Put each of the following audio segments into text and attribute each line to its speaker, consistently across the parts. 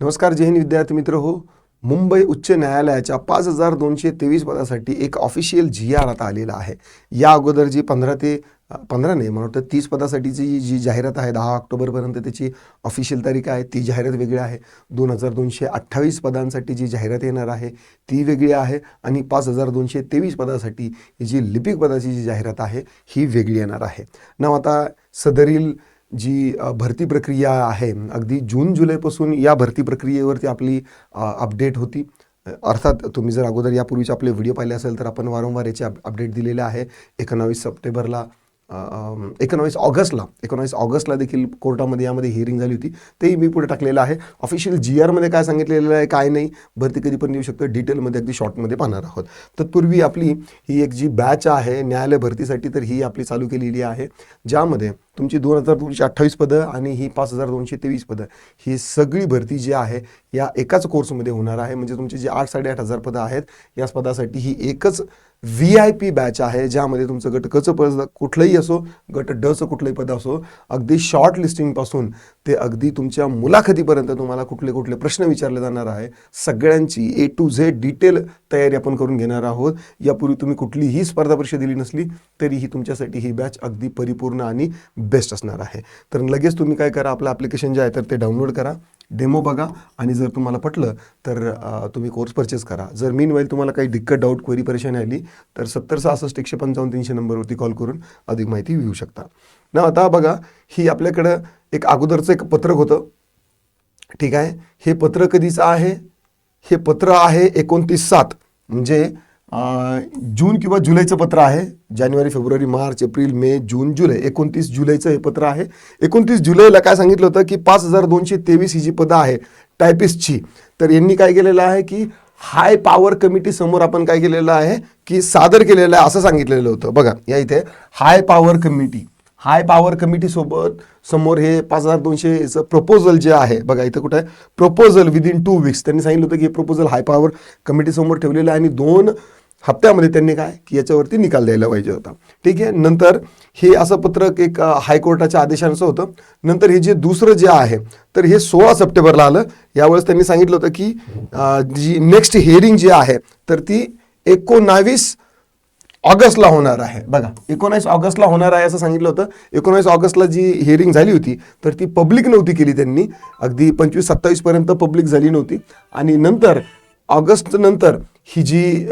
Speaker 1: नमस्कार जय हिंद विद्यार्थी मित्र हो. मुंबई उच्च न्यायालयाच्या पाच हजार दोनशे तेवीस पदासाठी एक ऑफिशियल जी आर आता आलेला आहे. या अगोदर जी पंधरा ते पंधरा नाही मला वाटतं तीस पदासाठीची जी- जी जाहिरात आहे दहा ऑक्टोबरपर्यंत त्याची ऑफिशियल तारीख आहे ती जाहिरात वेगळी आहे. दोन हजार दोनशे अठ्ठावीस पदांसाठी जी जाहिरात येणार आहे ती वेगळी आहे आणि पाच हजार दोनशे तेवीस पदासाठी जी लिपिक पदाची जी जाहिरात आहे ही वेगळी येणार आहे. ना आता सदरील जी भरती प्रक्रिया आहे अगदी जून जुलैपासून या भरती प्रक्रियेवरती आपली अपडेट होती. अर्थात तुम्ही जर अगोदर यापूर्वीचे आपले व्हिडिओ पाहिले असेल तर आपण वारंवार याचे अप अपडेट दिलेले आहे. एकोणावीस सप्टेंबरला एकोणावीस ऑगस्टला एकोणावीस ऑगस्टला देखील कोर्टामध्ये यामध्ये हिअरिंग झाली होती. तेही मी पुढे टाकलेलं आहे. ऑफिशियल जी आरमध्ये काय सांगितलेलं आहे काय नाही भरती कधी पण येऊ शकतं. डिटेलमध्ये अगदी शॉर्टमध्ये पाहणार आहोत. तत्पूर्वी आपली ही एक जी बॅच आहे न्यायालय भरतीसाठी तर ही आपली चालू केलेली आहे. ज्यामध्ये तुमची दोन हजार दोनशे अठ्ठावीस पदं आणि ही पाच हजार दोनशे तेवीस पदं ही सगळी भरती जी आहे या एकाच कोर्समध्ये होणार आहे. म्हणजे तुमचे जे आठ साडेआठ हजार पदं आहेत या पदासाठी ही एकच व्ही आय पी बॅच आहे ज्यामध्ये तुमचं गट कचं पद कुठलंही असो गट डचं कुठलंही पद असो अगदी शॉर्ट लिस्टिंगपासून ते अगदी तुमच्या मुलाखतीपर्यंत तुम्हाला कुठले कुठले प्रश्न विचारले जाणार आहे. सगळ्यांची ए टू झेड डिटेल तयारी आपण करून घेणार आहोत. यापूर्वी तुम्ही कुठलीही स्पर्धा परीक्षा दिली नसली तरीही तुमच्यासाठी ही बॅच अगदी परिपूर्ण आणि बेस्ट असणार आहे. तर लगेच तुम्ही काय करा आपलं ॲप्लिकेशन जे आहे तर ते डाउनलोड करा डेमो बघा आणि जर तुम्हाला पटलं तर तुम्ही कोर्स परचेस करा. जर मीन वेल तुम्हाला काही दिक्कत डाऊट क्वेरी परेशानी आली तर सत्तर सहासष्ट एकशे पंचावन्न तीनशे नंबरवरती कॉल करून अधिक माहिती घेऊ शकता. ना आता बघा ही आपल्याकडं एक अगोदरचं एक पत्रक होतं. ठीक आहे? हे पत्र कधीचं आहे? हे पत्र आहे एकोणतीस सात म्हणजे जून किंवा जुलैचं पत्र आहे. जानेवारी फेब्रुवारी मार्च एप्रिल मे जून जुलै. एकोणतीस जुलैचं हे पत्र आहे. एकोणतीस जुलैला काय सांगितलं होतं की पाच हजार दोनशे तेवीस ही जी पदं आहे टायपिस्टची तर यांनी काय केलेलं आहे की हाय पॉवर कमिटी समोर आपण काय केलेलं आहे? की सादर केलेलं आहे असं सांगितलेलं होतं. बघा या इथे high power committee high power committee सोबत समोर हे पाच हजार दोनशेचं प्रपोजल जे आहे बघा इथं कुठं आहे? प्रपोजल विदिन टू वीक्स त्यांनी सांगितलं होतं की हे प्रपोजल हाय पॉवर कमिटी समोर ठेवलेलं आहे आणि दोन हप्त्यामध्ये त्यांनी काय की याच्यावरती निकाल द्यायला पाहिजे होता. ठीक आहे? नंतर हे असं पत्रक एक हायकोर्टाच्या आदेशानुसार होतं. नंतर हे जे दुसरं जे आहे तर हे सोळा सप्टेंबरला आलं. यावेळेस त्यांनी सांगितलं होतं की जी नेक्स्ट हिअरिंग जी आहे तर ती एकोणावीस ऑगस्टला होणार आहे. बघा एकोणावीस ऑगस्टला होणार आहे असं सांगितलं होतं. एकोणावीस ऑगस्टला जी हिअरिंग झाली होती तर ती पब्लिक नव्हती केली त्यांनी. अगदी पंचवीस सत्तावीसपर्यंत पब्लिक झाली नव्हती. आणि नंतर ऑगस्ट नंतर ही जी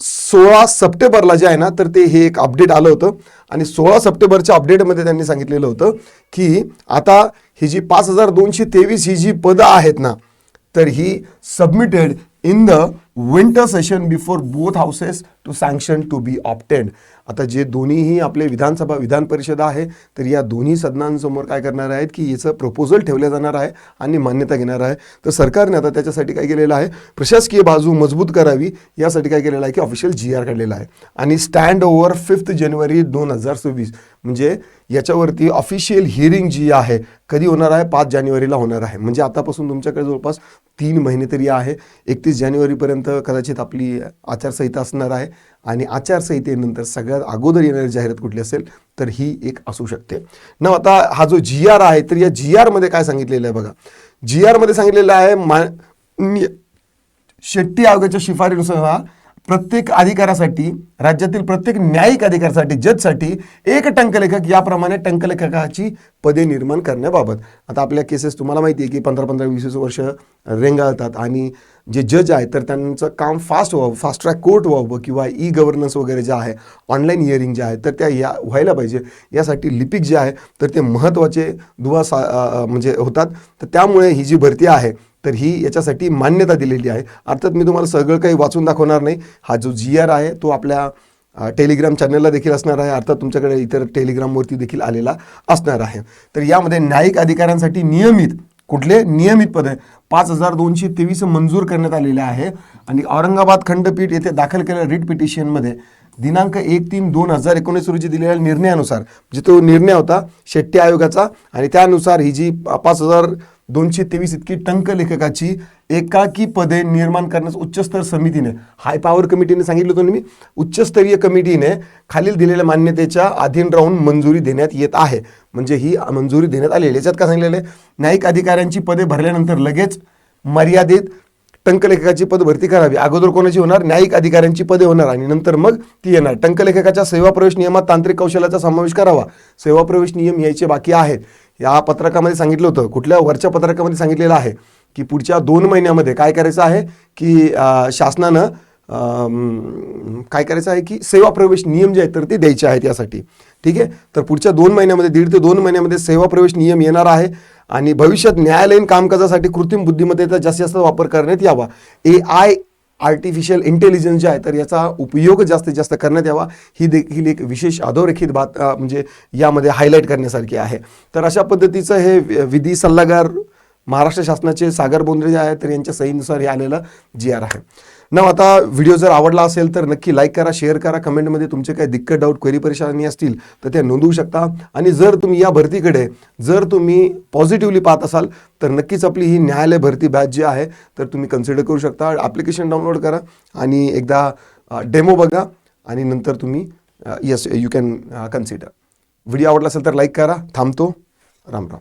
Speaker 1: सोळा सप्टेंबरला जे आहे ना तर ते हे एक अपडेट आलं होतं. आणि सोळा सप्टेंबरच्या अपडेटमध्ये त्यांनी सांगितलेलं होतं की आता ही जी पाच हजार दोनशे तेवीस ही जी पदं आहेत ना तर ही submitted in the winter session before both houses to sanction to be opted आता जे दोन्हीही आपले विधानसभा विधान परिषद आहे तर या दोन्ही सदनांसमोर काय करणार आहेत की याचं प्रपोजल ठेवलं जाणार आहे आणि मान्यता घेणार आहे. तर सरकारने आता त्याच्यासाठी काय केलेलं आहे प्रशासकीय बाजू मजबूत करावी यासाठी काय केलेलं आहे की ऑफिशियल जी आर काढलेला आहे. आणि स्टँड ओव्हर फिफ्थ जानेवारी दोन हजार सव्वीस म्हणजे याच्यावरती ऑफिशियल हिअरिंग जी आहे कधी होणार आहे? पाच जानेवारीला होणार आहे. म्हणजे आतापासून तुमच्याकडे जवळपास तीन महिने तरी आहे. एकतीस जानेवारीपर्यंत कदाचित आपली आचारसंहिता असणार आहे. आणि आचारसंहितेनंतर सगळ्यात अगोदर येणारी जाहिरात कुठली असेल तर ही एक असू शकते. न आता हा जो जी आर आहे तर या जी आरमध्ये काय सांगितलेलं आहे बघा. जी आरमध्ये सांगितलेलं आहे मा शेट्टी आयोगाच्या शिफारीनुसार प्रत्येक अधिकारासाठी राज्यातील प्रत्येक न्यायिक अधिकारासाठी जजसाठी एक टंकलेखक याप्रमाणे टंकलेखकाची पदे निर्माण करण्याबाबत. आता आपल्या केसेस तुम्हाला माहिती आहे की पंधरा पंधरा वीस वीस वर्ष रेंगाळतात आणि जे जज आहेत तर त्यांचं काम फास्ट व्हावं फास्ट ट्रॅक कोर्ट व्हावं किंवा ई गव्हर्नन्स वगैरे जे आहे ऑनलाईन हिअरिंग जे आहे तर त्या या व्हायला पाहिजे. यासाठी लिपिक जे आहे तर ते महत्त्वाचे दुवा सा म्हणजे होतात. तर त्यामुळे ही जी भरती आहे तर ही याच्यासाठी मान्यता दिलेली आहे. अर्थात मी तुम्हाला सगळं काही वाचून दाखवणार नाही. हा जो जी आर आहे तो आपल्या टेलिग्राम चॅनलला देखील असणार आहे. अर्थात तुमच्याकडे इतर टेलिग्रामवरती देखील आलेला असणार आहे. तर यामध्ये न्यायिक अधिकाऱ्यांसाठी नियमित कुठले? नियमित पद. आहे पाच हजार दोनशे तेवीस मंजूर करण्यात आलेले आहे. आणि औरंगाबाद खंडपीठ येथे दाखल केलेल्या रिट पिटिशनमध्ये दिनांक एक तीन दोन हजार एकोणीस रोजी दिलेल्या निर्णयानुसार म्हणजे तो निर्णय होता शेट्टी आयोगाचा. आणि त्यानुसार ही जी पाच हजार दोनशे तेवीस इतकी टंक लेखकाची एकाकी पदे निर्माण करण्यास उच्चस्तर समितीने हाय पॉवर कमिटीने सांगितलं होतं मी उच्चस्तरीय कमिटीने खालील दिलेल्या मान्यतेच्या अधीन राहून मंजुरी देण्यात येत आहे. म्हणजे ही मंजुरी देण्यात आलेली याच्यात काय सांगितलेलं आहे? न्यायिक अधिकाऱ्यांची पदे भरल्यानंतर लगेच मर्यादित टंकलेखकाची पद भरती करावी. अगोदर कोणाची होणार? न्यायिक अधिकाऱ्यांची पदे होणार आणि नंतर मग ती येणार. टंकलेखकाच्या सेवा प्रवेश नियमात तांत्रिक कौशल्याचा समावेश करावा. सेवा प्रवेश नियम यायचे बाकी आहेत. या पत्रकामध्ये सांगितलं होतं कुठल्या वरच्या पत्रकामध्ये सांगितलेलं आहे की पुढच्या दोन महिन्यामध्ये काय करायचं आहे की शासनानं काय करायचं आहे की सेवा प्रवेश नियम जे आहेत तर ते द्यायचे आहेत यासाठी. ठीक आहे? तर पुढच्या दोन महिन्यामध्ये दीड ते दोन महिन्यामध्ये सेवा प्रवेश नियम येणार आहे आणि भविष्यात न्यायालयीन कामकाजासाठी कृत्रिम बुद्धिमत्तेचा जास्तीत जास्त वापर करण्यात यावा. ए आय आर्टिफिशियल इंटेलिजन्स जे आहे तर याचा उपयोग जास्तीत जास्त करण्यात यावा. ही देखील एक विशेष अधोरेखित बात म्हणजे यामध्ये हायलाईट करण्यासारखी आहे. तर अशा पद्धतीचं हे विधी सल्लागार महाराष्ट्र शासनाचे सागर बोंद्रे जे आहेत तर यांच्या सहीनुसार हे आलेलं जी आर आहे. ना आता व्हिडिओ जर आवडला असेल तर नक्की लाईक करा शेअर करा. कमेंटमध्ये तुमचे काही दिक्कत डाऊट क्वेरी परेशानी असतील तर त्या नोंदवू शकता. आणि जर तुम्ही या भरतीकडे जर तुम्ही पॉझिटिव्हली पाहत असाल तर नक्कीच आपली ही न्यायालय भरती बॅच जी आहे तर तुम्ही कन्सिडर करू शकता. ॲप्लिकेशन डाउनलोड करा आणि एकदा डेमो बघा आणि नंतर तुम्ही yes you can consider video आवडला असेल तर लाईक करा. थांबतो. राम राम.